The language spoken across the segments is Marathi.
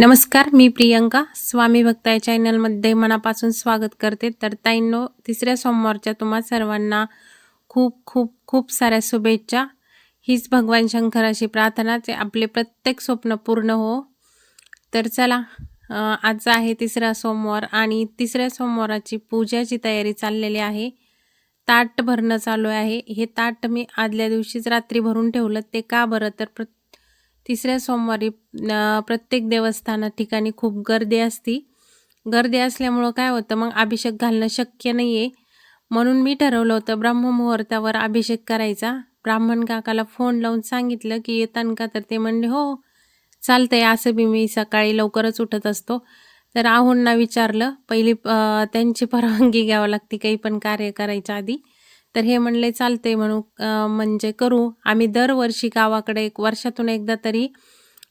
नमस्कार मी प्रियंका. स्वामी भक्ताय या चॅनलमध्ये मनापासून स्वागत करते. तर ताईंनो तिसऱ्या सोमवारच्या तुम्हा सर्वांना खूप खूप खूप साऱ्या शुभेच्छा. हीच भगवान शंकराची प्रार्थना ते आपले प्रत्येक स्वप्न पूर्ण हो. तर चला आज आहे तिसरा सोमवार आणि तिसऱ्या सोमवाराची पूजाची तयारी चाललेली आहे. ताट भरणं चालू आहे. हे ताट मी आदल्या दिवशीच रात्री भरून ठेवलं. ते का बरं? तर प्र तिसऱ्या सोमवारी प्रत्येक देवस्थाना ठिकाणी खूप गर्दी असती. गर्दी असल्यामुळं काय होतं मग अभिषेक घालणं शक्य नाही आहे म्हणून मी ठरवलं होतं ब्रह्ममुहूर्तावर अभिषेक करायचा. ब्राह्मण काकाला फोन लावून सांगितलं की येतान का? तर ते म्हणले हो चालतंय असं बी मी सकाळी लवकरच उठत असतो. तर आहोंना विचारलं पहिली त्यांची परवानगी घ्यावं लागते काही पण कार्य करायच्या आधी. तर हे म्हणले चालते म्हणू म्हणजे करू. आम्ही दरवर्षी गावाकडे एक वर्षातून एकदा तरी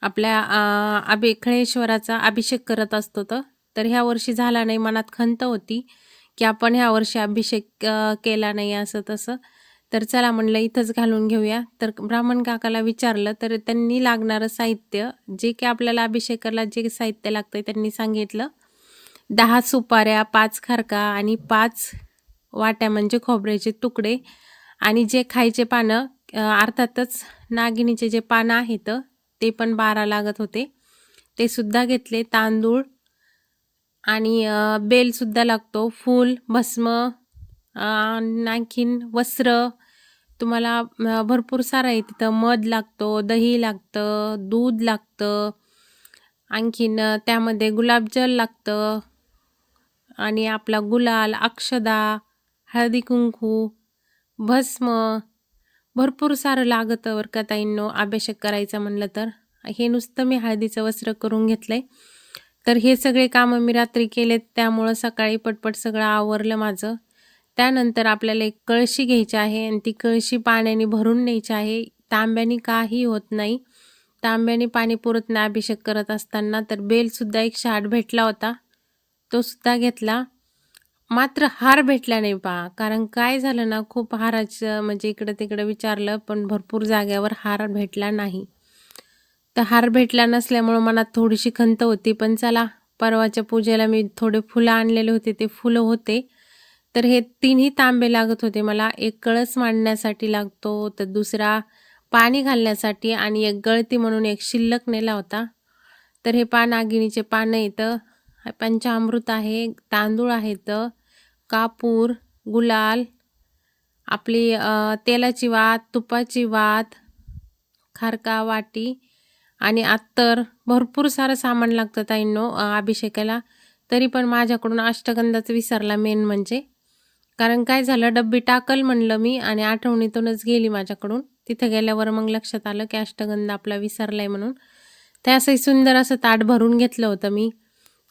आपल्या अभिखळेश्वराचा अभि खळेश्वराचा अभिषेक करत असतो तर ह्या वर्षी झाला नाही मनात खंत होती की आपण ह्या वर्षी अभिषेक केला नाही असं तसं. तर चला म्हणलं इथंच घालून घेऊया. तर ब्राह्मण काकाला विचारलं तर त्यांनी लागणारं साहित्य जे की आपल्याला अभिषेकाला जे साहित्य लागतं त्यांनी सांगितलं. दहा सुपाऱ्या पाच खारका आणि पाच वाट्या म्हणजे खोबऱ्याचे तुकडे आणि जे खायचे पानं अर्थातच नागिनीचे जे पानं आहेत ते पण बारा लागत होते. ते सुद्धा घेतले तांदूळ आणि बेलसुद्धा लागतो फूल भस्म आणखीन वस्त्र. तुम्हाला भरपूर सारं आहे तिथं. मध लागतो दही लागतं दूध लागतं आणखीन त्यामध्ये गुलाबजल लागतं आणि आपला गुलाल अक्षदा हळदी कुंकू भस्म. भरपूर सारं लागतं बरं का ताईंनो अभिषेक करायचं म्हणलं तर. हे नुसतं मी हळदीचं वस्त्र करून घेतलं आहे तर हे सगळे कामं मी रात्री केलेत त्यामुळं सकाळी पटपट सगळं आवरलं माझं. त्यानंतर आपल्याला एक कळशी घ्यायची आहे आणि ती कळशी पाण्याने भरून न्यायची आहे. तांब्याने काही होत नाही. तांब्याने पाणी पुरत नाही अभिषेक करत असताना तर बेलसुद्धा एक शाट भेटला होता. तो सुद्धा घेतला. मात्र हार भेटला नाही पहा कारण काय झालं ना खूप हाराचं म्हणजे इकडं तिकडं विचारलं पण भरपूर जाग्यावर हार भेटला नाही. तर हार भेटला नसल्यामुळं मनात थोडीशी खंत होती पण चला परवाच्या पूजेला मी थोडे फुलं आणलेले होते ते फुलं होते. तर हे तिन्ही तांबे लागत होते मला. एक कळस मांडण्यासाठी लागतो तर दुसरा पाणी घालण्यासाठी आणि एक गळती म्हणून एक शिल्लक नेला होता. तर हे पान आगिणीचे पानं येतं पंचामृत आहे तांदूळ आहेत कापूर गुलाल आपली तेलाची वात तुपाची वात खारका वाटी आणि अत्तर. भरपूर सारं सामान लागतं ताईंनो अभिषेकाला. तरी पण माझ्याकडून अष्टगंधाचं विसरला मेन म्हणजे. कारण काय झालं डब्बी टाकल म्हणलं मी आणि आठवणीतूनच गेली माझ्याकडून. तिथं गेल्यावर मग लक्षात आलं की अष्टगंध आपला विसरलाय म्हणून. ते सुंदर असं ताट भरून घेतलं होतं मी.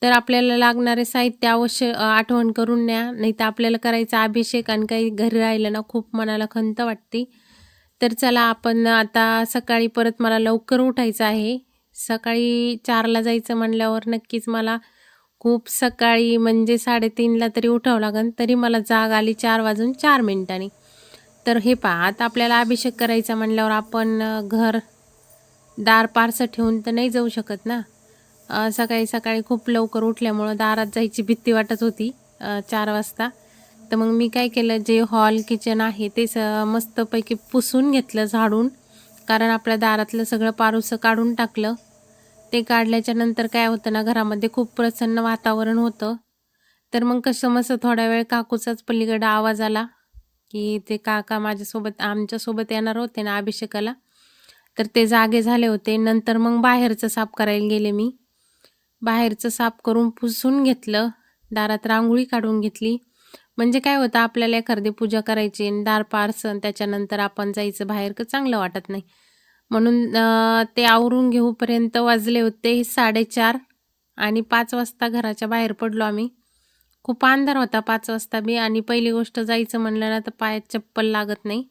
तर आपल्याला लागणारे साहित्य अवश्य आठवण करून न्या. नाही तर आपल्याला करायचा अभिषेक आणि काही घरी राहिलं ना खूप मनाला खंत वाटते. तर चला आपण आता सकाळी परत मला लवकर उठायचं आहे. सकाळी चारला जायचं म्हणल्यावर नक्कीच मला खूप सकाळी म्हणजे साडेतीनला तरी उठावं लागेल तरी मला जाग आली चार वाजून चार मिनिटांनी. तर हे पहा आता आपल्याला अभिषेक करायचा म्हणल्यावर आपण घर दार पारसं ठेवून तर नाही जाऊ शकत ना? सकाळी सकाळी खूप लवकर उठल्यामुळं दारात जायची भीती वाटत होती चार वाजता. तर मग मी काय केलं जे हॉल किचन आहे ते स मस्तपैकी पुसून घेतलं झाडून. कारण आपल्या दारातलं सगळं पारूसं काढून टाकलं. ते काढल्याच्या नंतर काय होतं ना घरामध्ये खूप प्रसन्न वातावरण होतं. तर मग कसं मस्त थोड्या वेळ काकूचाच पलीकडं आवाज आला की ते काका माझ्यासोबत आमच्यासोबत येणार होते ना अभिषेकाला. तर ते जागे झाले होते. नंतर मग बाहेरचं साफ करायला गेले मी. बाहेरचं साफ करून पुसून घेतलं दारात रांगोळी काढून घेतली. म्हणजे काय होतं आपल्याला एखादी पूजा करायची आणि दार पारसन त्याच्यानंतर आपण जायचं बाहेर का चांगलं वाटत नाही. म्हणून ते आवरून घेऊपर्यंत वाजले होते साडेचार आणि पाच वाजता घराच्या बाहेर पडलो आम्ही. खूप अंधार होता पाच वाजता बी आणि पहिली गोष्ट जायचं म्हणलं ना तर पायात चप्पल लागत नाही.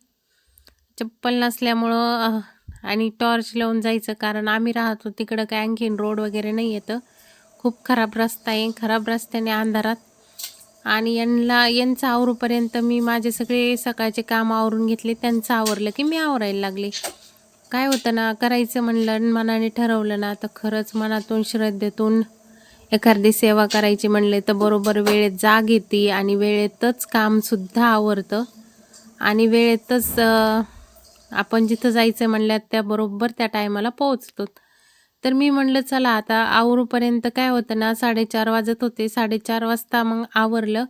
चप्पल नसल्यामुळं आणि टॉर्च लावून जायचं कारण आम्ही राहतो तिकडं काय आणखीन रोड वगैरे नाही येतं. खूप खराब रस्ता आहे. खराब रस्त्याने अंधारात. आणि यांना यांचं आवरूपर्यंत मी माझे सगळे सकाळचे काम आवरून घेतले. त्यांचं आवरलं की मी आवरायला लागले. काय होतं ना करायचं म्हणलं मनाने ठरवलं ना तर खरंच मनातून श्रद्धेतून एखादी सेवा करायची म्हणले तर बरोबर वेळेत जाग येते आणि वेळेतच कामसुद्धा आवरतं. आणि वेळेतच आपण जिथं जायचं म्हणल्यात त्या बरोबर त्या टायमाला पोहोचतो तर मी म्हणलं चला आता आवरूपर्यंत काय होतं ना साडेचार वाजत होते. साडेचार वाजता मग आवरलं.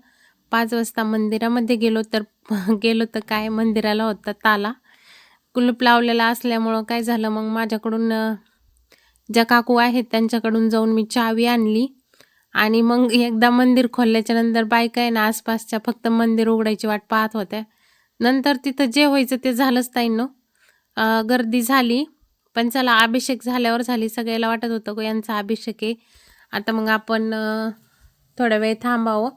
पाच वाजता मंदिरामध्ये गेलो तर गेलो तर काय मंदिराला होता ताला. कुलूप लावलेला असल्यामुळं काय झालं मग माझ्याकडून ज्या काकू आहेत त्यांच्याकडून जाऊन मी चावी आणली. आणि मग एकदा मंदिर खोलल्याच्या नंतर बायका आहे ना आसपासच्या फक्त मंदिर उघडायची वाट पाहत होत्या. नंतर तिथं जे व्हायचं ते झालंच ताईंनो. गर्दी झाली. पण चला अभिषेक झाल्यावर झाली सगळ्याला वाटत होतं को यांचा अभिषेक आहे. आता मग आपण थोडा वेळ थांबावं.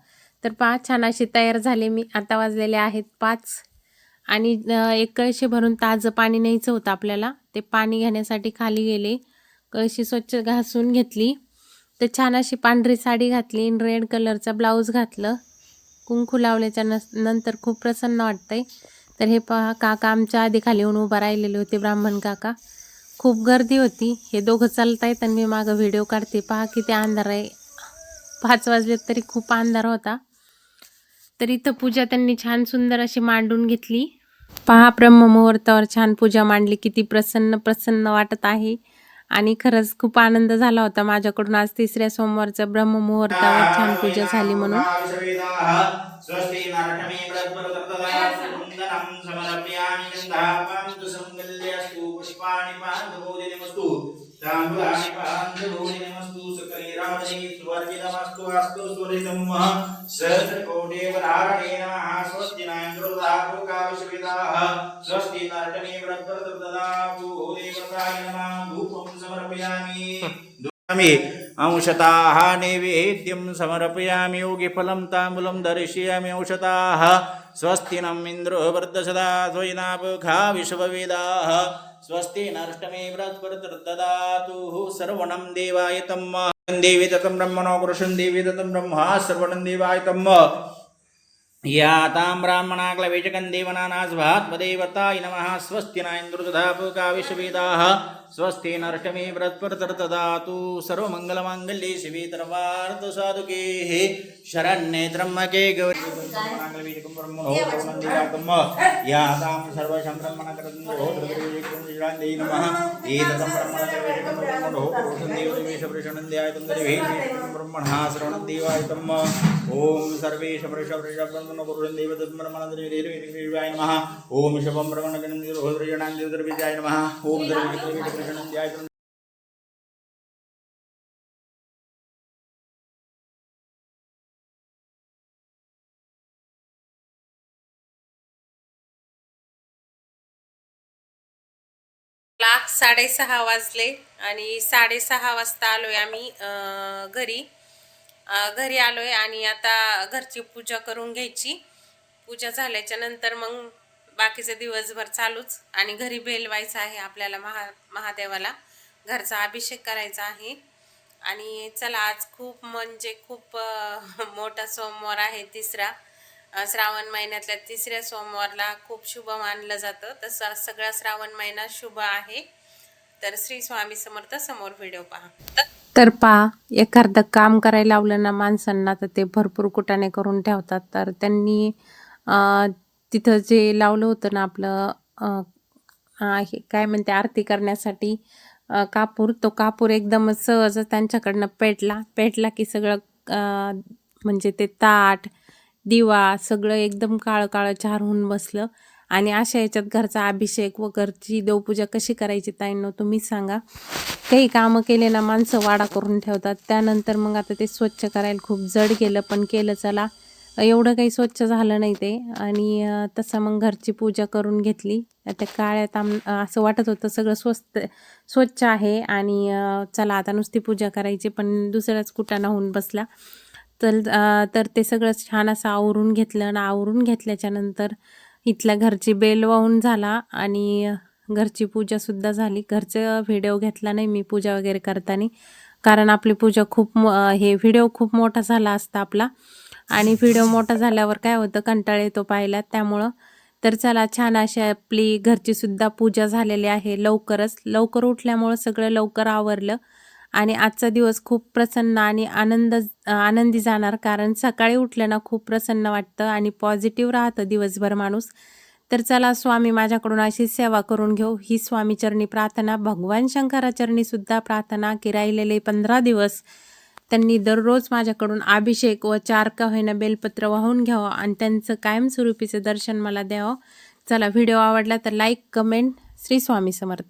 तर पहा छान अशी तयार झाले मी. आता वाजलेले आहेत पाच. आणि एक कळशी भरून ताजं पाणी न्यायचं होतं आपल्याला. ते पाणी घेण्यासाठी खाली गेले. कळशी स्वच्छ घासून घेतली. तर छान अशी पांढरी साडी घातली. रेड कलरचा ब्लाऊज घातलं. कुंकू लावल्याच्या नस नंतर खूप प्रसन्न वाटतंय. तर हे पहा काका आमच्या आधी खाली येऊन उभा राहिलेले होते ब्राह्मण काका. खूप गर्दी होती. हे दोघं चालत आहेत आणि मी मागं व्हिडिओ काढते. पहा किती अंधार आहे. पाच वाजलेत तरी खूप अंधार होता. तर इथं पूजा त्यांनी छान सुंदर अशी मांडून घेतली. पहा ब्रह्ममुहूर्तावर छान पूजा मांडली. किती प्रसन्न प्रसन्न वाटत आहे. आणि खरंच खूप आनंद झाला होता माझ्याकडून. आज तिसऱ्या सोमवारचं ब्रह्ममुहूर्तावर छान पूजा झाली म्हणून. स्वस्ति ताम्बूलानि पान्तमोदिनमस्तु सकलीराजने अस्तु सुरितं सहस्रकोटिवरारणे नमः स्वस्ति न स्वस्ति नरकमे व्रतप्रतदातु नमः धूपं समर्पयामि अंशताः नैवेद्यं समर्पयामि योगिफलं ताम्बूलं दर्शयामि अंशताः स्वस्ति नम् इन्द्रो वर्धसदा स्वयनापखा विश्ववेदाः स्वस्ति नष्टमे बृहस्पतिर्ददातु सर्वणं देवाय तम् देवी ततं ब्रह्मणो पुरुषं देवी ततं ब्रह्मा सर्वणं देवाय तम् या तां ब्राह्मणाक्लवेचकं देवनानास्भात्मदेवताय नमः। स्वस्ति न इन्द्रदधापुका विश्ववेदाः स्वस्ति नर्षमे बृहस्पतिर्ददातु सर्वमङ्गलमाङ्गल्ये शिवे सर्वार्थसाधुके शरण्ये त्र्यम्बके गौरी। ब्रह्मणाक्लवेचकं ब्रह्मणो ब्रह्मणं देवातम् या तां सर्वशं ब्रह्मणकरन्दे नमः। एतदं ब्रह्मणकरवेचकं ब्रह्मणो पुरुषं देवदेवेशवृषणन्द्याय तं ब्रह्मणः श्रवणं देवाय तम् ॐ सर्वेश वृषवृषब्रह्मण पुरुषं देवतद्ब्रह्मणन्द्रिवाय नमः। ॐ शुभं ब्रह्मणगणन्द्रोहृजनान्द्रिविद्याय नमः। ॐ द्रविकृष्णन्द्याय साडेसहा वाजले आणि साडेसहा वाजता आलोय आम्ही घरी. घरी आलो आहे आलोय आणि आता घरची पूजा करून घ्यायची. पूजा झाल्याच्यानंतर मग बाकीचे दिवसभर चालूच आणि घरी बेल व्हायचं आहे आपल्याला महा महादेवाला. घरचा अभिषेक करायचा आहे. आणि चला आज खूप म्हणजे खूप मोठा सोमवार आहे तिसरा. श्रावण महिन्यातल्या तिसऱ्या सोमवारला खूप शुभ मानलं जातं. तसं सगळा श्रावण महिना शुभ आहे. तर श्री स्वामी समर्थ समोर व्हिडिओ पहा. तर पहा एखादं काम करायला लावलं ना माणसांना तर ते भरपूर कुटाने करून ठेवतात. तर त्यांनी तिथं जे लावलं होतं ना आपलं हे काय म्हणते आरती करण्यासाठी कापूर तो कापूर एकदमच सहज त्यांच्याकडनं पेटला. पेटला की सगळं म्हणजे ते ताट दिवा सगळं एकदम काळं काळं चार होऊन बसलं. आणि अशा याच्यात घरचा अभिषेक व घरची देवपूजा कशी करायची ताईंनो तुम्ही सांगा. काही कामं केले ना माणसं वाडा करून ठेवतात. त्यानंतर मग आता ते स्वच्छ करायला खूप जड गेलं पण केलं चला. एवढं काही स्वच्छ झालं नाही ते. आणि तसं मग घरची पूजा करून घेतली. त्या काळ्यात आम असं वाटत होतं सगळं स्वस्त स्वच्छ आहे आणि चला आता नुसती पूजा करायची पण दुसऱ्याच कुटाणा होऊन बसला. तर तर ते सगळं छान असं आवरून घेतलं आणि आवरून घेतल्याच्यानंतर इथल्या घरची बेल वाहून झाला आणि घरची पूजासुद्धा झाली. घरचं व्हिडिओ घेतला नाही मी पूजा वगैरे करताना. कारण आपली पूजा खूप हे व्हिडिओ खूप मोठा झाला असता आपला. आणि व्हिडिओ मोठा झाल्यावर काय होतं कंटाळ येतो पाहायला. त्यामुळं तर चला छान अशी आपली घरचीसुद्धा पूजा झालेली आहे लवकरच. लवकर उठल्यामुळं सगळं लवकर आवरलं. आणि आजचा दिवस खूप प्रसन्न आणि आनंद आनंदी जाणार. कारण सकाळी उठलं ना खूप प्रसन्न वाटतं आणि पॉझिटिव्ह राहतं दिवसभर माणूस. तर चला स्वामी माझ्याकडून अशी सेवा करून घेऊ. ही स्वामीचरणी प्रार्थना भगवान शंकराचरणी सुद्धा प्रार्थना की राहिलेले पंधरा दिवस त्यांनी दररोज माझ्याकडून अभिषेक व चार का होईना बेलपत्र वाहून घ्यावं आणि त्यांचं कायमस्वरूपीचं दर्शन मला द्यावं. चला व्हिडिओ आवडला तर लाईक कमेंट श्री स्वामी समर्थ.